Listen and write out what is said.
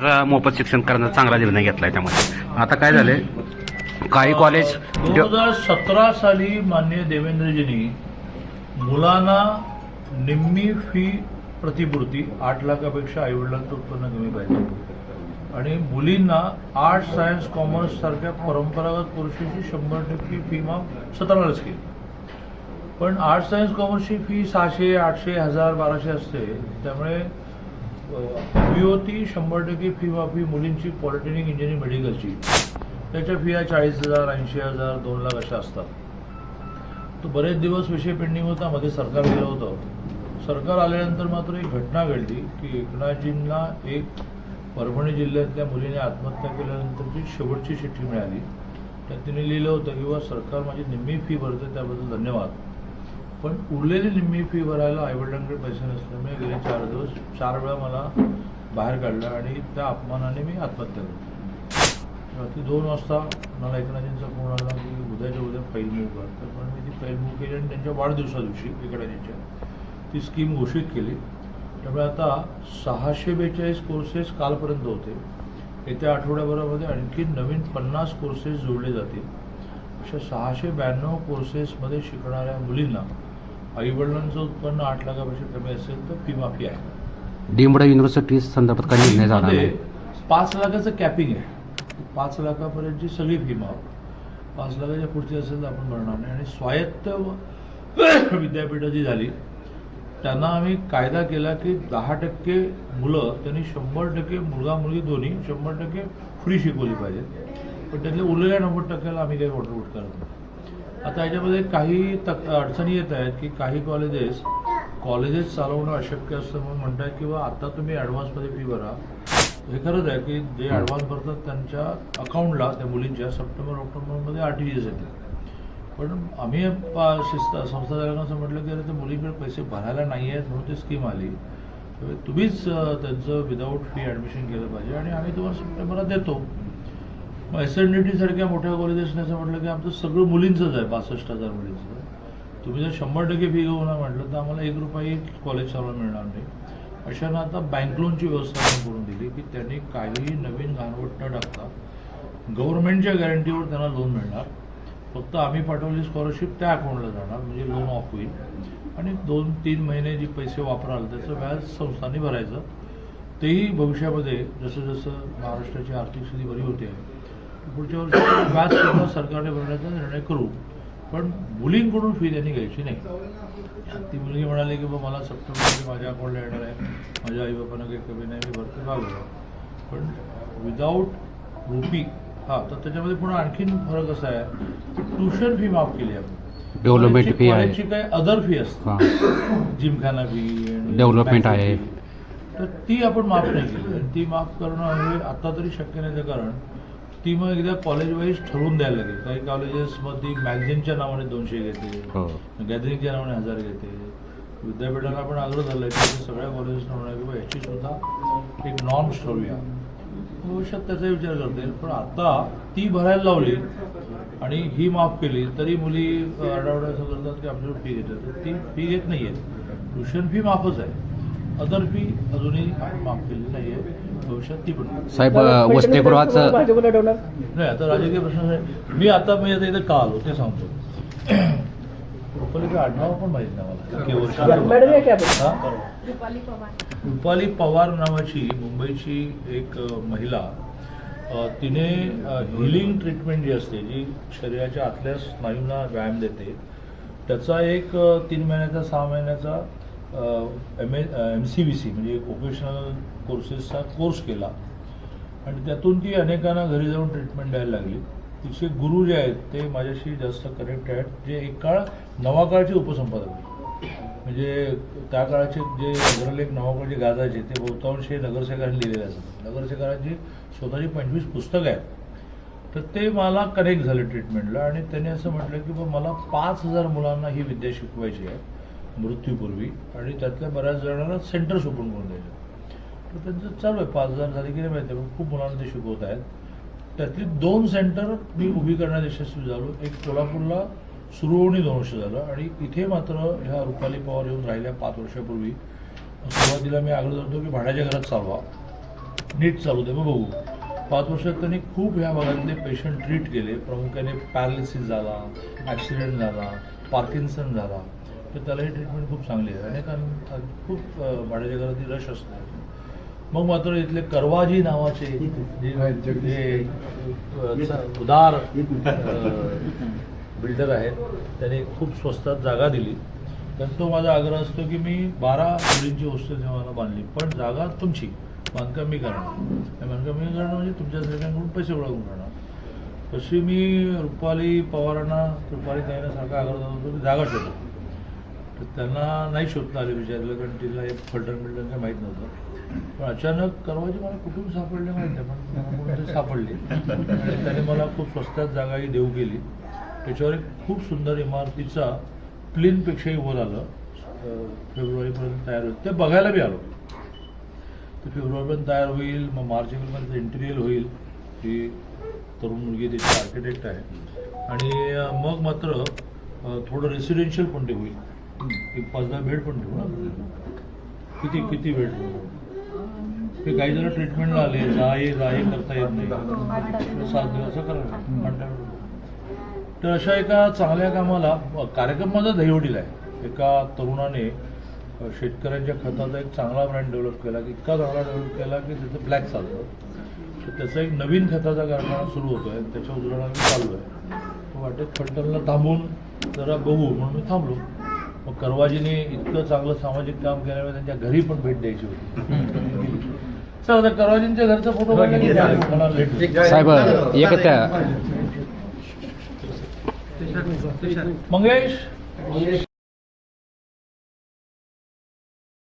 मुलांना मोफत शिक्षण करण्याचा चांगला निर्णय घेतलाय त्यामध्ये. आता काय झालंय? काही कॉलेज दोन हजार सतरा साली मान्य देवेंद्रजींनी मुलांना निम्मी फी प्रतिपूर्ती आठ लाखापेक्षा आईवडिलांचं उत्पन्न कमी पाहिजे. आणि मुलींना आर्ट सायन्स कॉमर्स सारख्या परंपरागत कोर्सेसची शंभर टक्के फी माफ सतरालाच केली. पण आर्ट सायन्स कॉमर्सची फी सहाशे आठशे हजार बाराशे असते. त्यामुळे फी होती शंभर टक्के फी माफी मुलींची पॉलिटेक्निक इंजिनिअरिंग मेडिकलची त्याच्या फिया चाळीस हजार ऐंशी हजार दोन लाख अशा असतात. तो बरेच दिवस विषय पेंडिंग होता मध्ये सरकार गेलं होतं. सरकार आल्यानंतर मात्र एक घटना घडली की एकनाथजींना एक परभणी जिल्ह्यातल्या मुलीने आत्महत्या केल्यानंतरची शेवटची चिठ्ठी मिळाली. त्यात तिने लिहिलं होतं की सरकार माझी निम्मी फी भरते त्याबद्दल धन्यवाद. पण उरलेली निम्मी फी भरायला आईवडिलांकडे पैसे नसल्यामुळे गेले चार दिवस चार वेळा मला बाहेर काढलं आणि त्या अपमानाने मी आत्महत्या केली. रात्री दोन वाजता मला एकनाथजींचा फोन आला की उद्याच्या उद्या फाईल मूव कर. तर पण मी ती फाईल मूव केली आणि त्यांच्या वाढदिवसा दिवशी एकनाथजींच्या ती स्कीम घोषित केली. त्यामुळे आता सहाशे बेचाळीस कोर्सेस कालपर्यंत होते. येत्या आठवड्याभरामध्ये आणखी नवीन पन्नास कोर्सेस जोडले जातील. अशा सहाशे ब्याण्णव कोर्सेसमध्ये शिकणाऱ्या मुलींना आईवडिलांचं उत्पन्न आठ लाखापेक्षा कमी असेल तर फी माफी आहे. डीम्ड युनिव्हर्सिटी संदर्भात काही निर्णय झाला नाही. पाच लाखाचं कॅपिंग आहे. पाच लाखापर्यंतची सगळी फी माफ. पाच लाखाच्या पुढची असेल तर आपण भरणार नाही. आणि स्वायत्त विद्यापीठं जी झाली. त्यांना आम्ही कायदा केला की दहा टक्के मुलं त्यांनी शंभर टक्के मुलगा मुलगी दोन्ही शंभर टक्के फ्री शिकवली पाहिजेत. पण त्यातल्या उरलेल्या नव्वद टक्क्याला आम्ही काही वॉटरवूट करत नाही. आता याच्यामध्ये काही तक अडचणी येत आहेत की काही कॉलेजेस कॉलेजेस चालवणं अशक्य असतं म्हणून म्हणतात किंवा आता तुम्ही ॲडव्हान्समध्ये फी भरा. हे खरंच आहे की जे ॲडव्हान्स भरतात त्यांच्या अकाउंटला त्या मुलींच्या सप्टेंबर ऑक्टोबरमध्ये आर टी जी एस येते. पण आम्ही शिस्त संस्थाचालकांना असं म्हटलं की अरे ते मुलींकडे पैसे भरायला नाही आहेत म्हणून ती स्कीम आली. तुम्हीच त्यांचं विदाऊट फी ॲडमिशन केलं पाहिजे आणि आम्ही तुम्हाला सप्टेंबरात देतो. एस एन डी टी सारख्या मोठ्या कॉलेजेसने असण्याचं म्हटलं की आमचं सगळं मुलींचंच आहे पासष्ट हजार मुलींचं. तुम्ही जर शंभर टक्के फी घेऊन म्हटलं तर आम्हाला एक रुपयाही कॉलेज चालवून मिळणार नाही. अशानं आता बँक लोनची व्यवस्था करून दिली की त्यांनी काहीही नवीन घाणवट न टाकता गव्हर्नमेंटच्या गॅरंटीवर त्यांना लोन मिळणार. फक्त आम्ही पाठवलेली स्कॉलरशिप त्या अकाउंटला जाणार म्हणजे लोन ऑफ होईल. आणि दोन तीन महिने जे पैसे वापराल त्याचं व्याज संस्थांनी भरायचं. तेही भविष्यामध्ये जसं जसं महाराष्ट्राची आर्थिक स्थिती बरी होते पुढच्या वर्षी व्याज सुद्धा सरकारने भरण्याचा निर्णय करू. पण मुलींकडून फी त्यांनी घ्यायची नाही. ती मुलगी म्हणाली की बा मला सप्टेंबरमध्ये माझ्या अकाउंटला येणार आहे. माझ्या आईबापांना काही कमी नाही मी भरते भागलं पण विदाऊट रुपी हां तर त्याच्यामध्ये पुन्हा आणखीन फरक असा आहे की ट्युशन फी माफ केली आहे डेव्हलपमेंट फी आहे. काय अदर फी असते. हां. जिमखाना फी banquet आहे. तर ती आपण माफ नाही केली. आणि ती माफ करणं हे आता तरी शक्य नाही. कारण ती मग एकदा कॉलेज वाईज ठरवून द्यायला लागेल. काही कॉलेजेसमध्ये मॅगझिनच्या नावाने दोनशे घेते हो. गॅदरिंगच्या नावाने हजार घेते. विद्यापीठाला पण आग्रह झाला की सगळ्या कॉलेजेसना म्हणा की बा याची सुद्धा एक नॉर्म्स ठरवूया. भविष्यात त्याचा विचार करता. येईल पण आता ती भरायला लावली आणि ही माफ केली तरी मुली आरडाओरडा असं करतात की आपल्याला फी घेतात. ती फी घेत नाही आहे ट्युशन फी माफच आहे. अदर फी अजूनही माफ केलेली नाही आहे भविष्यात ती पण. माफ. साहेब वसतिगृहाचं नाही आता राजकीय प्रश्न मी आता मी आता इथं का आलो ते सांगतो. रुपाली आडनाव पण माहीत नाही मला. मॅडम या हा? रुपाली पवार. नावाची मुंबईची एक अ, महिला अ, तिने हिलिंग ट्रीटमेंट जी असते जी शरीराच्या आतल्या स्नायूंना व्यायाम देते त्याचा एक अ, तीन महिन्याचा सहा महिन्याचा M A M C B C म्हणजे ओकेशनल कोर्सेसचा कोर्स केला. आणि त्यातून ती अनेकांना घरी जाऊन ट्रीटमेंट द्यायला लागली. तिचे गुरु जे आहेत ते माझ्याशी जास्त कनेक्ट आहेत. जे एक काळ नवाकाळचे उपसंपादक होते. म्हणजे त्या काळाचे जे नगरलेख नवाकाळचे गाजायचे ते बहुतांश नगरसेवकांनी लिहिलेले असतात. नगरसेवकांची स्वतःची पंचवीस पुस्तकं आहेत. तर ते मला कनेक्ट झाले ट्रीटमेंटला आणि त्यांनी असं म्हटलं की बा मला पाच हजार मुलांना ही विद्या शिकवायची आहे मृत्यूपूर्वी. आणि त्यातल्या बऱ्याच जणांना सेंटर ओपन करून द्यायचे. तर त्यांचं चालू आहे. पाच हजार झाले की नाही माहिती पण खूप मुलांना ते शिकवत आहेत. त्यातली दोन सेंटर मी उभी करण्यात यशस्वी झालो. एक कोल्हापूरला सुरू होणे दोन वर्ष झालं आणि इथे मात्र ह्या रुपाली पवार येऊन राहिल्या पाच वर्षापूर्वी. सुरुवातीला मी आग्रह धरतो की भाड्याच्या घरात चालवा. नीट चालू दे मग बघू. पाच वर्षात त्यांनी खूप ह्या भागातले पेशंट ट्रीट केले. प्रामुख्याने पॅरालिसिस झाला ॲक्सिडेंट झाला पार्किन्सन झाला. तर त्यालाही ट्रीटमेंट खूप चांगली आहे. अनेकांना खूप भाड्याच्या घरात रश असतो. मग मात्र इथले करवाजी नावाचे जे उदार बिल्डर आहेत त्याने खूप स्वस्तात जागा दिली. तर तो माझा आग्रह असतो की मी बारा मुलींची हॉस्टेल जेव्हा बांधली पण जागा तुमची बांधकाम मी करणार बांधकाम मी करणार म्हणजे तुमच्या सगळ्यांकडून पैसे करून करणार तशी मी रुपाली पवारांना रुपाली ताईंना सारखा आग्रह होतो की जागा शोधू. तर त्यांना नाही शोधता आले विचारलं कारण तिला एक फलटण बिल्डर काही माहीत नव्हतं. पण अचानक करवाजी मला कुठून सापडले माहीत नाही पण कुठून सापडले. आणि त्याने मला खूप स्वस्तात जागाही देऊ केली त्याच्यावर एक खूप सुंदर इमारतीचा प्लेनपेक्षाही वर आलं. फेब्रुवारीपर्यंत तयार होईल. ते बघायला बी आलो. ते फेब्रुवारीपर्यंत तयार होईल मग मार्च एप्रिलमध्ये इंटिरियर होईल. ही तरुण मुलगी त्याची आर्किटेक्ट आहे. आणि मग मात्र थोडं रेसिडेन्शियल पण ते होईल. एक पाच दहा बेड पण ठेवू ना? किती किती बेड ते काही जण ट्रीटमेंटला आले जा ये जा ये करता येत नाही. सात दिवस तर अशा एका चांगल्या कामाला कार्यक्रम माझा दहिवडीला आहे. एका तरुणाने शेतकऱ्यांच्या खताचा एक चांगला ब्रँड डेव्हलप केला की इतका चांगला डेव्हलप केला की त्याचं ब्लॅक चालतं. तर त्याचा एक नवीन खताचा कारखाना सुरू होतो आहे त्याच्या उजळाला चालू आहे. तो वाटेत फलटणला थांबून जरा बघू म्हणून मी थांबलो. मग करवाजीने इतकं चांगलं सामाजिक काम केल्यामुळे त्यांच्या घरी पण भेट द्यायची होती चला आता करवाजींच्या घरचा फोटो. साहेब एकच मंगेश